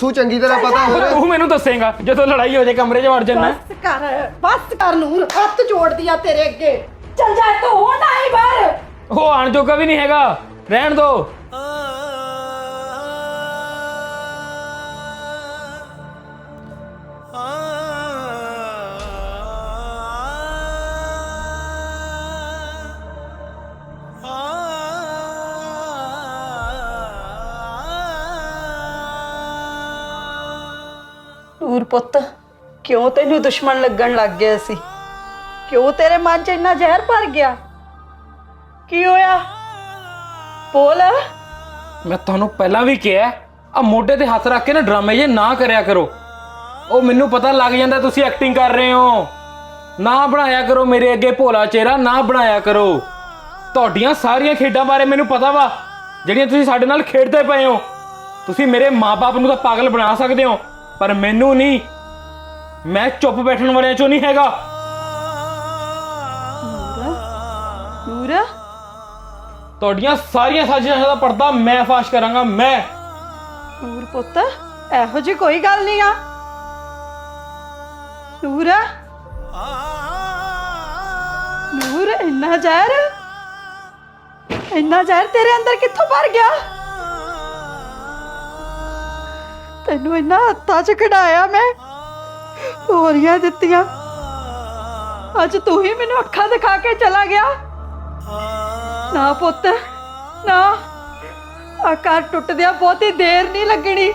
ਦੱਸੂ ਚੰਗੀ ਤਰ੍ਹਾਂ ਪਤਾ ਹੋਰ ਤੂੰ ਮੈਨੂੰ ਦੱਸੇਗਾ ਜਦੋਂ ਲੜਾਈ ਹੋ ਜਾਏ ਕਮਰੇ 'ਚ ਵੜ ਜਾਣਾ ਬਸ ਕਰ ਬਸ ਕਰ ਨੂਰ ਹੱਥ ਜੋੜਦੀ ਆ ਤੇਰੇ ਅੱਗੇ। ਚੱਲ ਜਾ ਤੂੰ ਹੁਣ ਆਈ ਬਾਹਰ। ਉਹ ਆਣ ਜੋਗਾ ਵੀ ਨਹੀਂ ਹੈਗਾ। ਰਹਿਣ ਦੋ। ਨੂਰ ਪੁੱਤ, ਕਿਉਂ ਤੈਨੂੰ ਦੁਸ਼ਮਣ ਲੱਗਣ ਲੱਗ ਗਿਆ ਸੀ? ਕਿਉਂ ਤੇਰੇ ਮਨ 'ਚ ਇੰਨਾ ਜ਼ਹਿਰ ਭਰ ਗਿਆ? ਕੀ ਹੋਇਆ? ਬੋਲ। ਮੈਂ ਤੁਹਾਨੂੰ ਪਹਿਲਾਂ ਵੀ ਕਿਹਾ ਆ ਮੋਢੇ ਤੇ ਹੱਥ ਰੱਖ ਕੇ ਨਾ ਡਰਾਮੇ ਜੇ ਨਾ ਕਰਿਆ ਕਰੋ। ਉਹ ਮੈਨੂੰ ਪਤਾ ਲੱਗ ਜਾਂਦਾ ਤੁਸੀਂ ਐਕਟਿੰਗ ਕਰ ਰਹੇ ਹੋ। ਨਾ ਬਣਾਇਆ ਕਰੋ ਮੇਰੇ ਅੱਗੇ ਭੋਲਾ ਚਿਹਰਾ, ਨਾ ਬਣਾਇਆ ਕਰੋ। ਤੁਹਾਡੀਆਂ ਸਾਰੀਆਂ ਖੇਡਾਂ ਬਾਰੇ ਮੈਨੂੰ ਪਤਾ ਵਾ, ਜਿਹੜੀਆਂ ਤੁਸੀਂ ਸਾਡੇ ਨਾਲ ਖੇਡਦੇ ਪਏ ਹੋ। ਤੁਸੀਂ ਮੇਰੇ ਮਾਪੇ ਨੂੰ ਤਾਂ ਪਾਗਲ ਬਣਾ ਸਕਦੇ ਹੋ। ਪਰ ਮੈਨੂੰ ਨਹੀਂ। ਮੈਂ ਚੁੱਪ ਬੈਠਣ ਵਾਲਿਆਂ ਚੋਂ ਨਹੀਂ ਹੈਗਾ। ਨੂਰ ਤੁਹਾਡੀਆਂ ਸਾਰੀਆਂ ਸਾਜ਼ਿਸ਼ਾਂ ਦਾ ਪਰਦਾ ਮੈਂ ਫਾਸ਼ ਕਰਾਂਗਾ ਮੈਂ। ਨੂਰ ਪੁੱਤ ਇਹੋ ਜੀ ਕੋਈ ਗੱਲ ਨਹੀਂ ਆ। ਨੂਰ। ਨੂਰ ਇੰਨਾ ਜ਼ਹਿਰ। ਇੰਨਾ ਜ਼ਹਿਰ ਤੇਰੇ ਅੰਦਰ ਕਿੱਥੋਂ ਭਰ ਗਿਆ? ਤੈਨੂੰ ਇੰਨਾ ਹੱਥਾਂ 'ਚ ਕਢਾਇਆ ਮੈਂ। ਹੋਰੀਆਂ ਦਿੱਤੀਆਂ। ਅੱਜ ਤੂੰ ਹੀ ਮੈਨੂੰ ਅੱਖਾਂ ਦਿਖਾ ਕੇ ਚਲਾ ਗਿਆ। ਨਾ ਪੁੱਤ, ਨਾ। ਆ ਘਰ ਟੁੱਟਦਿਆਂ ਬਹੁਤੀ ਦੇਰ ਨਹੀਂ ਲੱਗਣੀ,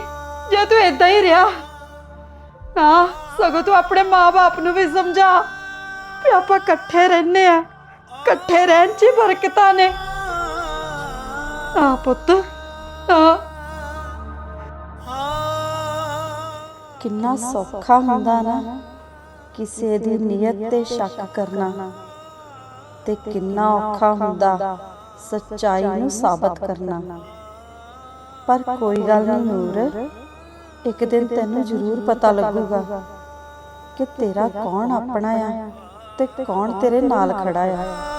ਜੇ ਤੂੰ ਇਦਾਂ ਹੀ ਰਿਹਾ। ਨਾ, ਸਗੋਂ ਤੂੰ ਆਪਣੇ ਮਾਪੇ ਨੂੰ ਵੀ ਸਮਝਾ ਵੀ ਆਪਾਂ ਇਕੱਠੇ ਰਹਿੰਦੇ ਆ, ਇਕੱਠੇ ਰਹਿਣ 'ਚ ਹੀ ਬਰਕਤਾਂ ਨੇ। ਆ ਪੁੱਤ ਆ ਕਿੰਨਾ ਸੌਖਾ ਹੁੰਦਾ ਨਾ ਕਿਸੇ ਦੀ ਨੀਅਤ ਤੇ ਸ਼ੱਕ ਕਰਨਾ ਤੇ ਕਿੰਨਾ ਔਖਾ ਹੁੰਦਾ ਸੱਚਾਈ ਨੂੰ ਸਾਬਤ ਕਰਨਾ। ਪਰ ਕੋਈ ਗੱਲ ਨਹੀਂ ਨੂਰ ਇੱਕ ਦਿਨ ਤੈਨੂੰ ਜ਼ਰੂਰ ਪਤਾ ਲੱਗੂਗਾ ਕਿ ਤੇਰਾ ਕੌਣ ਆਪਣਾ ਆ ਤੇ ਕੌਣ ਤੇਰੇ ਨਾਲ ਖੜਾ ਆ।